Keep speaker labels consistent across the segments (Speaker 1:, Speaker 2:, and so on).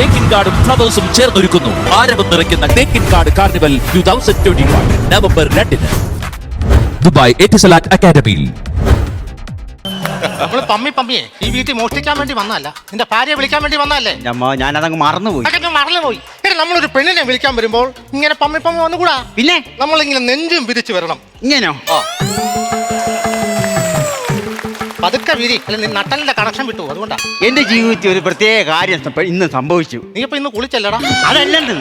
Speaker 1: തേക്കിൻ കാർഡും ഫ്ലവേഴ്സും ചേർന്നൊരുക്കുന്നു. ആരവം നിറയ്ക്കുന്ന തേക്കിൻ card carnival two thousand twenty one November രണ്ടിന്. ദുബായ് എറ്റിസലാറ്റ് അക്കാദമിയിൽ.
Speaker 2: നമ്മൾ പമ്മി പമ്മിയെ ഈ വീട്ടിൽ മോഷ്ടിക്കാൻ വേണ്ടി വന്നല്ല നിന്റെ ഭാര്യയെ വിളിക്കാൻ വേണ്ടി വന്നല്ലേ
Speaker 3: അമ്മ ഞാനതങ്ങ് മറന്നുപോയി.
Speaker 2: അതൊക്കെ മറന്നുപോയി. എടാ നമ്മളൊരു പെണ്ണിനെ വിളിക്കാൻ വരുമ്പോൾ ഇങ്ങനെ പമ്മി പമ്മി വന്നുകൂടാ?
Speaker 3: പിന്നെ?
Speaker 2: നമ്മളിങ്ങനെ നെഞ്ചും വിരിച്ചു വരണം.
Speaker 3: ഇങ്ങനോ?
Speaker 2: പതുക്കെ വിരി. അല്ല നീ നട്ടലിന്റെ കണക്ഷൻ വിട്ടു അതുകൊണ്ടാ.
Speaker 3: എന്റെ ജീവിതത്തിൽ ഒരു പ്രത്യേക കാര്യം ഇന്ന് സംഭവിച്ചു.
Speaker 2: നീ ഇപ്പൊ ഇന്ന് കുളിച്ചല്ലടാ.
Speaker 3: അതല്ലെന്ന്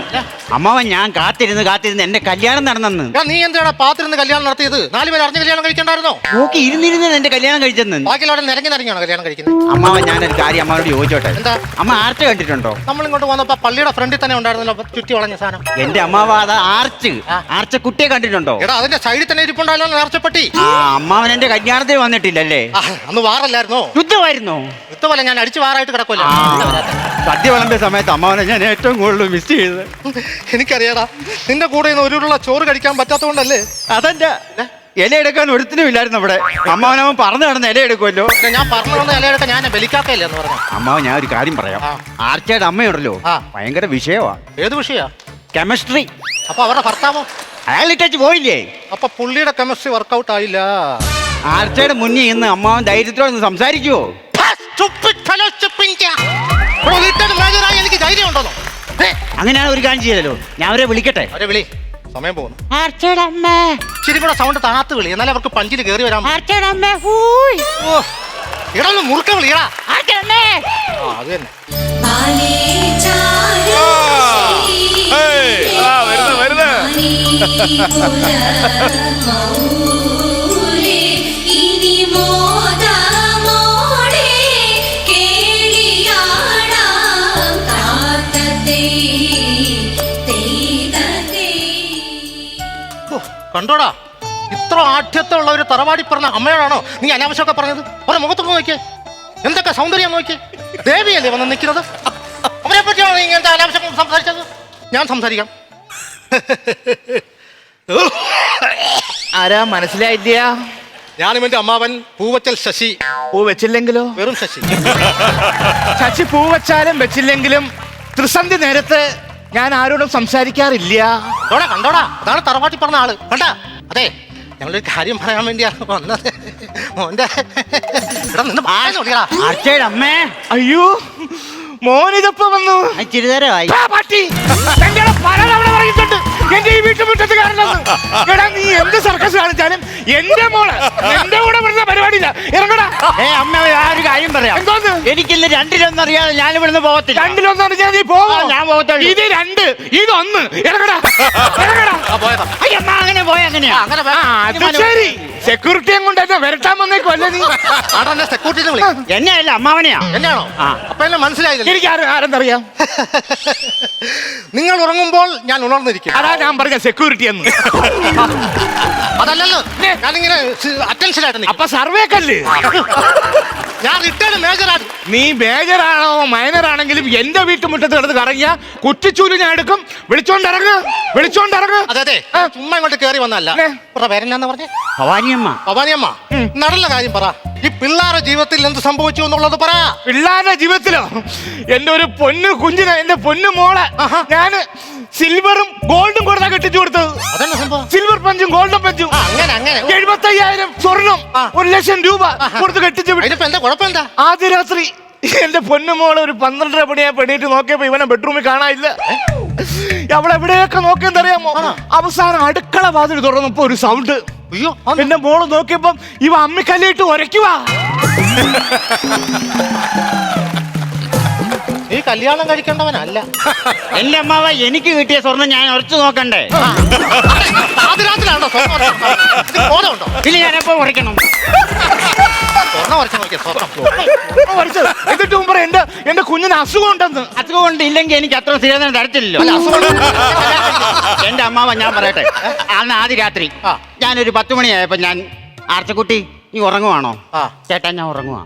Speaker 3: അമ്മാവൻ ഞാൻ കാത്തിരുന്ന് കാത്തിരുന്ന് എന്റെ കല്യാണം നടന്നെന്ന്.
Speaker 2: എടാ നീ എന്തിനാ പാത്തിരുന്ന് കല്യാണം നടത്തിയത്? നാല് പേര് അറിഞ്ഞ കല്യാണം കഴിക്കണ്ടായിരുന്നോ?
Speaker 3: നോക്കി ഇരുന്നിരുന്ന് എന്റെ കല്യാണം കഴിച്ചെന്ന്.
Speaker 2: ബാക്കിയുള്ളവരെ നിരങ്ങി നിരങ്ങിയാണോ കല്യാണം കഴിക്കുന്നത്
Speaker 3: അമ്മാവൻ ഞാനൊരു കാര്യം അമ്മാവനോട് ചോദിച്ചോട്ടെ.
Speaker 2: എന്താ?
Speaker 3: അമ്മ ആർച്ച് കണ്ടിട്ടുണ്ടോ?
Speaker 2: നമ്മൾ ഇങ്ങോട്ട് വന്നപ്പോ പള്ളിയുടെ ഫ്രണ്ടിൽ തന്നെ ഉണ്ടായിരുന്നല്ലോ അപ്പൊ ചുറ്റി വളഞ്ഞ സാധനം.
Speaker 3: എന്റെ അമ്മാവ അത് ആർച്ച്. ആർച്ച കുട്ടിയെ കണ്ടിട്ടുണ്ടോ?
Speaker 2: എടാ അതിന്റെ സൈഡിൽ തന്നെ ഇരിപ്പുണ്ടായാലോ നേർച്ചപ്പെട്ടി
Speaker 3: ആ അമ്മാവൻ എന്റെ കല്യാണത്തിന് വന്നിട്ടില്ലല്ലേ?
Speaker 2: ആ, അന്ന് വാറല്ലായിരുന്നോ?
Speaker 3: യുദ്ധമായിരുന്നോ?
Speaker 2: യുദ്ധമല്ല ഞാൻ അടിച്ചു വാറായിട്ട് കിടക്കുമല്ലോ
Speaker 3: സദ്യ വിളമ്പിയ സമയത്ത് അമ്മാവനെ ഞാൻ ഏറ്റവും കൂടുതൽ മിസ് ചെയ്തത്.
Speaker 2: എനിക്കറിയാടാ നിന്റെ കൂടെ ഇന്ന് ഒരു ചോറ് കഴിക്കാൻ പറ്റാത്തതുകൊണ്ടല്ലേ?
Speaker 3: അതെന്റെ ഇല എടുക്കാൻ ഒരുത്തിനും ഇല്ലായിരുന്നു അവിടെ. അമ്മാവനവൻ പറഞ്ഞു നടന്ന് ഇല എടുക്കുമല്ലോ
Speaker 2: പിന്നെ ഞാൻ പറഞ്ഞു വന്ന ഇലയെടുക്ക ഞാൻ ബലിക്കാക്കയില്ല എന്ന് പറഞ്ഞു
Speaker 3: അമ്മാവൻ ഞാൻ ഒരു കാര്യം പറയാം. ആർച്ചയുടെ അമ്മയുണ്ടല്ലോ.
Speaker 2: ആ.
Speaker 3: ഭയങ്കര വിഷയമാ
Speaker 2: ഏത് വിഷയാ?
Speaker 3: കെമിസ്ട്രി
Speaker 2: അപ്പൊ അവരുടെ ഭർത്താവോ?
Speaker 3: അയാൾ പോയില്ലേ?
Speaker 2: അപ്പൊ പുള്ളിയുടെ കെമിസ്ട്രി വർക്കൗട്ട് ആയില്ല.
Speaker 3: ആർച്ചയുടെ മുന്നിൽ ഇന്ന് അമ്മാവൻ ധൈര്യത്തോടെ ഒന്ന് സംസാരിക്കുവോ
Speaker 2: എനിക്ക് ധൈര്യം ഉണ്ടല്ലോ
Speaker 3: അങ്ങനെയാണ് ഒരു കാര്യം ചെയ്തല്ലോ ഞാൻ അവരെ വിളിക്കട്ടെ.
Speaker 2: അവരെ വിളി. സമയം പോകുന്നു.
Speaker 3: ആർച്ചയുടെ അമ്മ.
Speaker 2: ഇച്ചിരി കൂടെ സൗണ്ട് താത്ത് വിളി. എന്നാലേ അവർക്ക് പഞ്ചിൽ കയറി വരാം.
Speaker 3: ആർച്ചയുടെ അമ്മ ഹൂയ്.
Speaker 2: ഓ, എടാ മുറുക്ക വിളിയടാ.
Speaker 3: ആർച്ചയുടെ അമ്മേ.
Speaker 2: ആ അത് തന്നെ.
Speaker 4: ആ വരുന്ന വരുന്ന.
Speaker 2: കണ്ടോടാ? ഇത്ര ആഠ്യത്തുള്ള ഒരു തറവാടി പറഞ്ഞ അമ്മയോടാണോ നീ അനാവശ്യമൊക്കെ പറഞ്ഞത്? അവരെ മുഖത്തൊന്ന് നോക്കിയേ. എന്തൊക്കെ സൗന്ദര്യം നോക്കിയേ. ദേവിയല്ലേ വന്ന് നിൽക്കുന്നത്? അവരെ പറ്റിയാണോ നീ ഇങ്ങനത്തെ അനാവശ്യം സംസാരിച്ചത്? ഞാൻ സംസാരിക്കാം.
Speaker 4: ആരാ? മനസ്സിലായില്ല.
Speaker 2: ഞാനും എന്റെ അമ്മാവൻ പൂവച്ചൽ ശശി.
Speaker 4: പൂ വെച്ചില്ലെങ്കിലോ
Speaker 2: വെറും ശശി.
Speaker 4: ശശി പൂവച്ചാലും വെച്ചില്ലെങ്കിലും ത്രിസന്ധി നേരത്ത് ഞാൻ ആരോടും സംസാരിക്കാറില്ല.
Speaker 2: കണ്ടോടാ കണ്ടോടാ. അതാണ് തറവാട്ടി പറഞ്ഞ ആൾ. കണ്ടാ? അതെ ഞങ്ങളൊരു കാര്യം പറയാൻ വേണ്ടിയാണ് വന്നത്. മോന്റെ എടാ നിന്ന് വായ നോക്കിയടാ
Speaker 3: ആർച്ചയുടെ അമ്മേ.
Speaker 4: അയ്യോ മോനിതപ്പോ വന്നു?
Speaker 3: ചിരിതരമായി.
Speaker 4: ആ, എന്റെ പലതവണ പറഞ്ഞിട്ടുണ്ട്. എന്റെ ഈ വീട്ടുമുറ്റത്ത് കാരണം എടാ നീ എന്ത് സർക്കസ് കാണിച്ചാലും എന്റെ മോൾ. എന്റെ കൂടെ വരുന്ന പരിപാടിയില്ല. ഇറങ്ങടാ.
Speaker 3: ഏ അമ്മ ആ ഒരു കാര്യം പറയാം.
Speaker 4: എന്തോന്ന്?
Speaker 3: എനിക്കിന്ന് രണ്ടിലൊന്നും അറിയാതെ ഞാൻ ഇവിടുന്ന് പോകത്തില്ല.
Speaker 4: രണ്ടിലൊന്നും അറിഞ്ഞാൽ നീ പോവാ?
Speaker 3: ഞാൻ പോകത്തുള്ളൂ.
Speaker 4: ഇത് രണ്ട് ഇതൊന്ന് ഇറങ്ങടാ. ഇറങ്ങടാ.
Speaker 2: ആ പോയതാ.
Speaker 3: അയ്യമ്മ അങ്ങനെ പോയ
Speaker 2: ആ,
Speaker 3: അങ്ങനെയാ
Speaker 2: അങ്ങനെ
Speaker 4: ആ, അത് ശരി. സെക്യൂരിറ്റിയും കൊണ്ട് എന്നെ വരട്ടാൻ വന്നേക്കല്ല നീ?
Speaker 2: അടന്നെ സെക്യൂരിറ്റി വിളി
Speaker 3: എന്നെയല്ല അമ്മാവനെയാ.
Speaker 2: എന്നെയാണോ?
Speaker 3: ആ.
Speaker 2: അപ്പൊ എന്നെ മനസ്സിലായില്ല?
Speaker 4: എനിക്ക് ആരും ആരെന്തറിയാം
Speaker 2: നിങ്ങൾ ഉറങ്ങുമ്പോൾ ഞാൻ ഉണർന്നിരിക്കും.
Speaker 4: അതാ ഞാൻ പറഞ്ഞ സെക്യൂരിറ്റി എന്ന്.
Speaker 2: അതല്ലല്ലോ. ഞാനിങ്ങനെ
Speaker 4: അപ്പൊ സർവേ കല്ല്?
Speaker 2: ഞാൻ മേജറാണ്
Speaker 4: നീ മേജറാണോ മൈനറാണെങ്കിലും എന്റെ വീട്ടുമുറ്റത്ത് കിടന്ന് കറങ്ങിയ കുറ്റിച്ചൂൽ ഞാൻ എടുക്കും. വിളിച്ചോണ്ടിറങ്ങ് വിളിച്ചോണ്ടിറങ്ങ്.
Speaker 2: അതെ അതെ. ചുമ്മാ ഇങ്ങോട്ട് കയറി വന്നല്ല പേരെന്നാന്ന് പറഞ്ഞേ?
Speaker 3: ഭവാനിയമ്മ
Speaker 2: ഭവാനിയമ്മ നടന്ന കാര്യം പറ. ഈ പിള്ളാരുടെ ജീവിതത്തിൽ എന്ത് സംഭവിച്ചു എന്നുള്ളത് പറ.
Speaker 4: പിള്ളേരുടെ ജീവിതത്തിലോ? എന്റെ ഒരു പൊന്നു കുഞ്ഞിനെ എന്റെ പൊന്നു മോളെ
Speaker 2: ഞാൻ
Speaker 4: ഞാൻ സിൽവറും ഗോൾഡും കൊടുത്താ കെട്ടിച്ചു
Speaker 2: അങ്ങനെ
Speaker 4: എഴുപത്തയ്യായിരം സ്വർണം ഒരു ലക്ഷം രൂപ കൊടുത്ത് കെട്ടിച്ചു വിട്ടു.
Speaker 2: അതിനിപ്പോ എന്താ കുഴപ്പം എന്താ
Speaker 4: ആദ്യ രാത്രി എന്റെ പൊന്നുമോളെ ഒരു പന്ത്രണ്ടര മണിയാ പെണ്ണീറ്റ് നോക്കിയപ്പോ ഇവനെ ബെഡ്റൂമിൽ കാണാനില്ല. അവളെവിടെയൊക്കെ നോക്കിയെന്നറിയാമോ അവസാനം അടുക്കള വാതിൽ തുറന്നപ്പോ ഒരു സൗണ്ട്
Speaker 2: അയ്യോ?
Speaker 4: എന്റെ മോൾ നോക്കിയപ്പം ഇവ അമ്മിക്കല്ലിട്ട് ഉരയ്ക്കുവാ.
Speaker 2: നീ കല്യാണം കഴിക്കേണ്ടവനല്ല.
Speaker 3: എന്റെ അമ്മാവ എനിക്ക് കിട്ടിയ സ്വർണം ഞാൻ ഉറച്ചു നോക്കണ്ടേ?
Speaker 2: അതിനകത്തിലാണോ സ്വർണം ഉറച്ചു നോക്കുന്നത്? ഇത് ബോധമുണ്ടോ?
Speaker 3: പിന്നെ ഞാൻ എപ്പോ ഉറക്കണം
Speaker 2: സ്വർണം ഉറച്ചു നോക്കിയ സ്വർണം
Speaker 4: ഉരച്ചത്. എന്നിട്ട് മുമ്പ് എന്റെ എന്റെ കുഞ്ഞിന് അസുഖം ഉണ്ടെന്ന്
Speaker 3: ഉണ്ട് ഇല്ലെങ്കിൽ എനിക്ക് അത്ര സ്ഥിരം തരത്തില്ലല്ലോ.
Speaker 2: അല്ല അസുഖം
Speaker 3: എന്റെ അമ്മാവ ഞാൻ പറയട്ടെ. അന്ന് ആദ്യ രാത്രി
Speaker 2: ആ.
Speaker 3: ഞാനൊരു പത്ത് മണിയായപ്പോ ഞാൻ ആർച്ചക്കുട്ടി നീ ഉറങ്ങുവാണോ?
Speaker 2: ആ.
Speaker 3: ചേട്ടാ ഞാൻ ഉറങ്ങുവാ.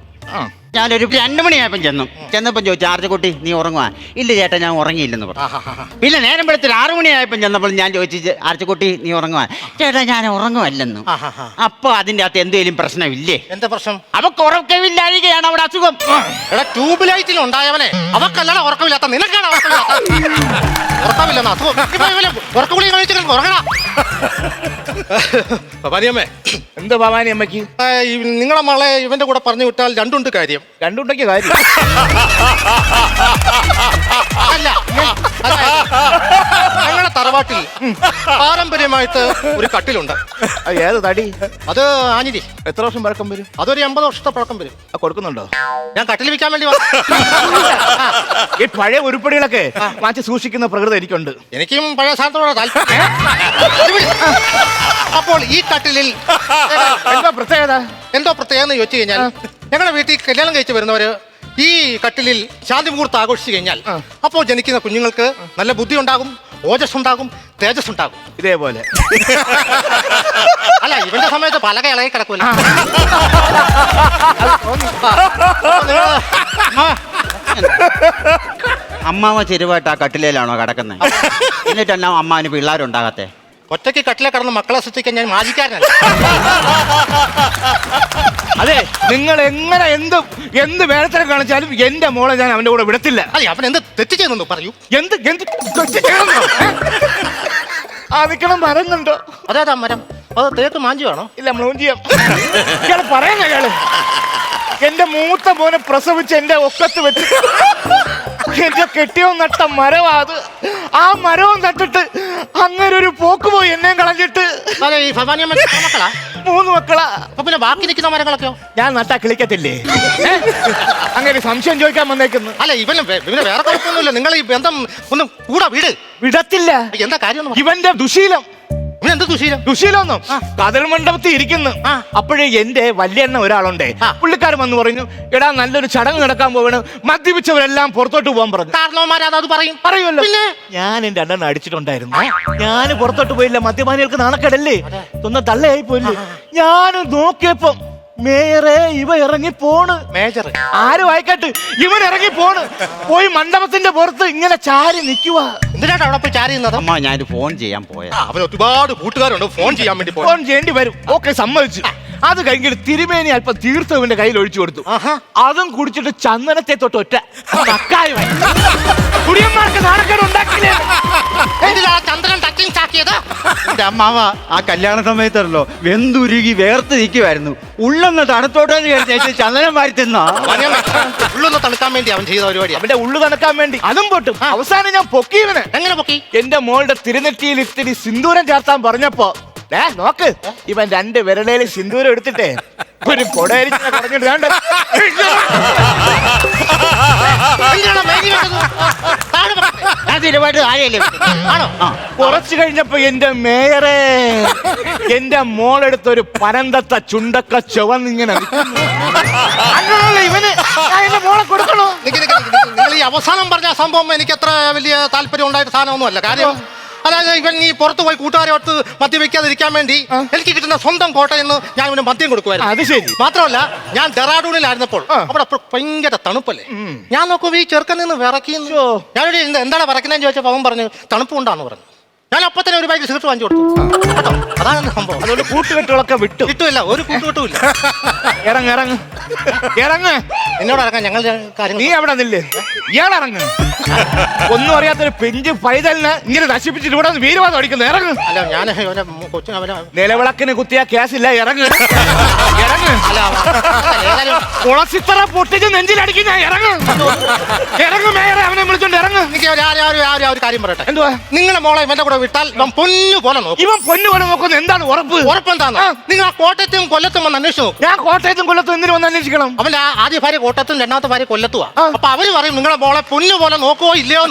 Speaker 3: ഞാനൊരു രണ്ട് മണിയായപ്പം ചെന്നു. ചെന്നപ്പം ചോദിച്ചു ആർച്ചക്കുട്ടി നീ ഉറങ്ങുവാ? ഇല്ല ചേട്ടാ ഞാൻ ഉറങ്ങിയില്ലെന്ന് പറഞ്ഞു. പിന്നെ നേരം വെളുത്തിൽ ആറു മണിയായപ്പം ചെന്നപ്പോൾ ഞാൻ ചോദിച്ചു ആർച്ചക്കുട്ടി നീ ഉറങ്ങുവാ? ചേട്ടാ ഞാൻ ഉറങ്ങുമല്ലെന്നു. അപ്പൊ അതിന്റെ അകത്ത് എന്തെങ്കിലും പ്രശ്നമില്ലേ?
Speaker 2: എന്താ പ്രശ്നം?
Speaker 3: അവക്ക് ഉറക്കമില്ലാഴികയാണ് അവിടെ അസുഖം.
Speaker 2: എടാ ട്യൂബ് ലൈറ്റിൽ ഉണ്ടായവനെ അവക്കല്ല ഉറക്കമില്ലാത്ത നിനക്കാണ് ഭവാനിയമ്മേ ഉറക്കമില്ലെന്ന് അസുഖം. കഴിച്ചു ഉറങ്ങണ
Speaker 4: എന്ത് ഭവാനി അമ്മയ്ക്ക്
Speaker 2: നിങ്ങളെ മകളെ ഇവന്റെ കൂടെ പറഞ്ഞു വിട്ടാൽ രണ്ടുണ്ട് കാര്യം.
Speaker 4: രണ്ടുണ്ടെങ്കിൽ കാര്യം.
Speaker 2: അല്ല അല്ല, ഞങ്ങളുടെ തറവാട്ടിൽ പാരമ്പര്യമായിട്ട് ഒരു കട്ടിലുണ്ട്.
Speaker 4: ആ, ഏത് തടി?
Speaker 2: അത് ആഞ്ഞിരി
Speaker 4: എത്ര വർഷം പഴക്കം വരും?
Speaker 2: അതൊരു എൺപത് വർഷത്തെ പഴക്കം വരും.
Speaker 4: ആ കൊടുക്കുന്നുണ്ടോ?
Speaker 2: ഞാൻ കട്ടിൽ വിൽക്കാൻ വേണ്ടി വന്നു.
Speaker 4: ഈ പഴയ ഉരുപ്പടികളൊക്കെ മാറ്റി സൂക്ഷിക്കുന്ന പ്രകൃതി എനിക്കുണ്ട്.
Speaker 2: എനിക്കും പഴയ സാധനത്തോടെ താല്പര്യം. അപ്പോൾ ഈ കട്ടിലിൽ
Speaker 4: എന്താ പ്രത്യേകത?
Speaker 2: എന്തോ പ്രത്യേകത എന്ന് ചോദിച്ചു കഴിഞ്ഞാൽ ഞങ്ങളുടെ വീട്ടിൽ കല്യാണം കഴിച്ച് വരുന്നവര് ഈ കട്ടിലിൽ ശാന്തി മുഹൂർത്തം ആഘോഷിച്ചു കഴിഞ്ഞാൽ അപ്പോൾ ജനിക്കുന്ന കുഞ്ഞുങ്ങൾക്ക് നല്ല ബുദ്ധി ഉണ്ടാകും ഓജസ് ഉണ്ടാകും തേജസ് ഉണ്ടാകും
Speaker 4: ഇതേപോലെ.
Speaker 2: അല്ല ഇവന്റെ സമയത്ത് പലക ഇളകി കിടക്കൂല.
Speaker 3: അമ്മാവ ചെരുവായിട്ട് ആ കട്ടിലേലാണോ കിടക്കുന്നത് എന്നിട്ടെന്നാ അമ്മാവിന് പിള്ളേരുണ്ടാകത്തെ?
Speaker 2: ഒറ്റയ്ക്ക് കട്ടിലെ കടന്ന് മക്കളെ സൃഷ്ടിക്കാൻ ഞാൻ മാജിക്കാരനല്ല.
Speaker 4: അതെ നിങ്ങൾ എങ്ങനെ എന്ത് എന്ത് വേണത്തരം കാണിച്ചാലും എന്റെ മോളെ ഞാൻ അവന്റെ കൂടെ വിടത്തില്ല.
Speaker 2: അതെ അവൻ എന്ത് തെറ്റ് ചെയ്യുന്നു പറയൂ.
Speaker 4: എന്ത് എന്ത് തെറ്റ് ചെയ്യുന്നു? ആ നിക്കണം മരങ്ങുണ്ടോ?
Speaker 2: അതേതാ മരം. അത് തേക്ക് മാഞ്ചി വേണോ?
Speaker 4: ഇല്ല നമ്മൾ ചെയ്യാം. ഇയാൾ പറയാൻ ഇയാൾ എന്റെ മൂത്ത മോനെ പ്രസവിച്ച് എന്റെ ഒക്കത്ത് വെച്ച് എന്റെ കെട്ടിയോ നട്ട മരവാ അത്. ആ മരവും തട്ടിട്ട് അങ്ങനെ ഒരു പോക്ക് പോയി എന്നെയും കളഞ്ഞിട്ട്.
Speaker 2: അതെ ഈ മക്കളാ?
Speaker 4: മൂന്ന് മക്കളാ.
Speaker 2: അപ്പൊ പിന്നെ ബാക്കി നിൽക്കുന്ന മരങ്ങളൊക്കെയോ?
Speaker 4: ഞാൻ നട്ടാ കിളിക്കത്തില്ലേ? ഏ? അങ്ങനെ സംശയം ചോദിക്കാൻ വന്നേക്കുന്നു.
Speaker 2: അല്ല ഇവന് വേ- ഇവന് വേറെ കുഴപ്പമൊന്നുമില്ല. നിങ്ങൾ ഈ ബന്ധം ഒന്ന് കൂടാ വീട്.
Speaker 4: വിടത്തില്ല.
Speaker 2: എന്താ കാര്യം ഒന്ന് പറ.
Speaker 4: ഇവന്റെ ദുശീലം.
Speaker 2: എന്ത് ദുശീലം?
Speaker 4: ദുശീലൊന്നും കതൽ മണ്ഡപത്തിൽ ഇരിക്കുന്നു. അപ്പോഴേ എന്റെ വല്യണ്ണ ഒരാളുണ്ട്. പുള്ളിക്കാരൻ വന്ന് പറഞ്ഞു എടാ നല്ലൊരു ചടങ്ങ് നടക്കാൻ പോവാണ്. മദ്യപിച്ചവരെല്ലാം പുറത്തോട്ട് പോകാൻ പറഞ്ഞു.
Speaker 2: കാരണവന്മാരത് പറയും.
Speaker 4: പറയുമല്ലോ.
Speaker 2: പിന്നെ?
Speaker 4: ഞാൻ എന്റെ അണ്ണൻ അടിച്ചിട്ടുണ്ടായിരുന്നു. ഞാൻ പുറത്തോട്ട് പോയില്ല മദ്യപാനികൾക്ക് നാണക്കേടല്ലേ? ഒന്ന് തള്ളയായി പോയില്ലേ? ഞാൻ നോക്കിയപ്പം മേയറെ ഇവ ഇറങ്ങി പോണ്.
Speaker 2: മേജർ
Speaker 4: ആരും ആയിക്കട്ട് ഇവൻ ഇറങ്ങി പോണ്. പോയി മണ്ഡപത്തിന്റെ പുറത്ത് ഇങ്ങനെ ചാരി നിൽക്കുക
Speaker 2: എന്തിനാണ് അവിടെ പോയി ചാരി നിന്നത്?
Speaker 3: അമ്മ ഞാൻ ഫോൺ ചെയ്യാൻ പോയ
Speaker 2: ആ, അവന് ഒരുപാട് കൂട്ടുകാരുണ്ട്. ഫോൺ ചെയ്യാൻ വേണ്ടി പോയി
Speaker 4: ഫോൺ ചെയ്യേണ്ടി വരും. ഓക്കെ സമ്മതിച്ചു. അത് കഴിഞ്ഞിട്ട് തിരുമേനി അല്പം തീർത്ഥവിന്റെ കയ്യിൽ ഒഴിച്ചു കൊടുത്തു. അതും കുടിച്ചിട്ട് ചന്ദനത്തെ തൊട്ട് ഒറ്റ. കുടിയന്മാർക്ക് നാണക്കേട് ഉണ്ടാക്കില്ലേ?
Speaker 2: എന്തിനാ ചന്ദ്രൻ ടച്ചിങ് ആക്കിയത്
Speaker 3: എന്റെ അമ്മാവ ആ കല്യാണ സമയത്തല്ലോ വെന്തുരുകി വേർത്ത് നിൽക്കുമായിരുന്നു ഉള്ളൊന്ന് തണുത്തോട്ടെന്ന് വിചാരിച്ചു ചന്ദനം വാരി തിന്നാ.
Speaker 2: ഉള്ളൊന്ന് തണുക്കാൻ വേണ്ടി അവൻ ചെയ്ത പരിപാടി
Speaker 4: അവന്റെ ഉള്ളു തണുക്കാൻ വേണ്ടി. അതും പൊട്ടും. അവസാനം ഞാൻ പൊക്കിയവന്
Speaker 2: എങ്ങനെ പൊക്കി?
Speaker 4: എന്റെ മോളുടെ തിരുനെറ്റിയിൽ ഇത്തിരി സിന്ദൂരം ചേർത്താൻ പറഞ്ഞപ്പോ ഏ നോക്ക്. ഇവൻ രണ്ട് വിരലയിൽ സിന്ദൂരം എടുത്തിട്ടേ ഒരു
Speaker 3: ആ
Speaker 4: കുറച്ചു കഴിഞ്ഞപ്പോ എന്റെ മേയറെ എന്റെ മോളെടുത്ത് ഒരു പനന്തത്ത ചുണ്ടക്ക ചുവന്നിങ്ങനെ ഇവന് മോളെ കൊടുക്കണോ.
Speaker 2: നിങ്ങൾ ഈ അവസാനം പറഞ്ഞ സംഭവം എനിക്ക് അത്ര വലിയ താല്പര്യം ഉണ്ടായിട്ട് സാധനമൊന്നുമല്ല. കാര്യം അതായത് ഇവൻ ഈ പുറത്ത് പോയി കൂട്ടുകാരോട് മദ്യം മദ്യപിക്കാതിരിക്കാൻ വേണ്ടി എനിക്ക് കിട്ടുന്ന സ്വന്തം കോട്ടയിൽ നിന്ന് ഞാൻ ഇവന് മദ്യം കൊടുക്കുമായിരുന്നു.
Speaker 4: അത് ശരി.
Speaker 2: മാത്രമല്ല ഞാൻ ഡെറാഡൂണിലായിരുന്നപ്പോൾ. അവിടെ ഭയങ്കര തണുപ്പല്ലേ? ഞാൻ നോക്കുമ്പോ ഈ ചെറുക്കൻ നിന്ന്
Speaker 4: വിറക്കി.
Speaker 2: ഞാനൊരു എന്ത് എന്താണ് വിറക്കുന്നതെന്ന് ചോദിച്ചപ്പോൾ അവൻ പറഞ്ഞു തണുപ്പ് കൊണ്ടാന്ന് പറഞ്ഞു. ഞാൻ അപ്പൊ ഒരു ബൈക്ക് സിഗരറ്റ് വാങ്ങിച്ചു കൊടുത്തു. കേട്ടോ? അതാണ് എന്റെ സംഭവം.
Speaker 4: അതുകൊണ്ട് കൂട്ടുകെട്ടുകളൊക്കെ വിട്ടു.
Speaker 2: കിട്ടുമില്ല ഒരു കൂട്ടുകെട്ടുമില്ല.
Speaker 4: ഇറങ്ങ് ഇറങ്ങ്. ഇറങ്ങ്.
Speaker 2: എന്നോട് ഇറങ്ങാൻ ഞങ്ങൾ കാര്യങ്ങൾ
Speaker 4: നീ അവിടെ നില്ലേ? ഇയാൾ ഇറങ്ങ്. ഒന്നും അറിയാത്തൊരു പെഞ്ച് പൈതലിന് ഇങ്ങനെ നശിപ്പിച്ചിട്ട് ഇവിടെ വീരവാദം അടിക്കുന്നു. ഇറങ്ങ്.
Speaker 2: അല്ല ഞാൻ അവനെ കൊച്ചിന് അവനെ
Speaker 4: നിലവിളക്കിന് കുത്തിയ കേസില്ല. ഇറങ്ങ്. ഇറങ്ങ്.
Speaker 2: അല്ല ഏതായാലും
Speaker 4: കുളസിത്തറ പൊട്ടിച്ച് നെഞ്ചിലടിക്കുന്ന ഇറങ്ങ്. ഇറങ്ങ് മേയറെ അവനെ വിളിച്ചോണ്ട് ഇറങ്ങ്.
Speaker 2: എനിക്ക് ഒരു ആ- ആ- ഒരു കാര്യം പറയട്ടെ.
Speaker 4: എന്തുവാ?
Speaker 2: നിങ്ങളെ മോളെ ഇവന്റെ കൂടെ വിട്ടാൽ ഇവൻ പൊന്നു പോലെ നോക്കും.
Speaker 4: ഇവൻ പൊന്നു പോലെ നോക്കുന്ന എന്താണ് ഉറപ്പ്?
Speaker 2: ഉറപ്പെന്താന്ന്?
Speaker 4: ആ.
Speaker 2: നിങ്ങൾ ആ കോട്ടയത്തും കൊല്ലത്തും വന്ന് അന്വേഷിച്ചു നോക്കും.
Speaker 4: ഞാൻ കോട്ടയത്തും കൊല്ലത്തും എന്തിനു വന്ന് അന്വേഷിക്കണം?
Speaker 2: അവന്റെ ആദ്യ ഭാര്യ കോട്ടയത്തും രണ്ടാമത്തെ ഭാര്യ കൊല്ലത്തുവാ. അപ്പൊ അവർ പറയും നിങ്ങളെ മോളെ പൊന്നു പോലെ നോക്കുവോ ഇല്ലയോ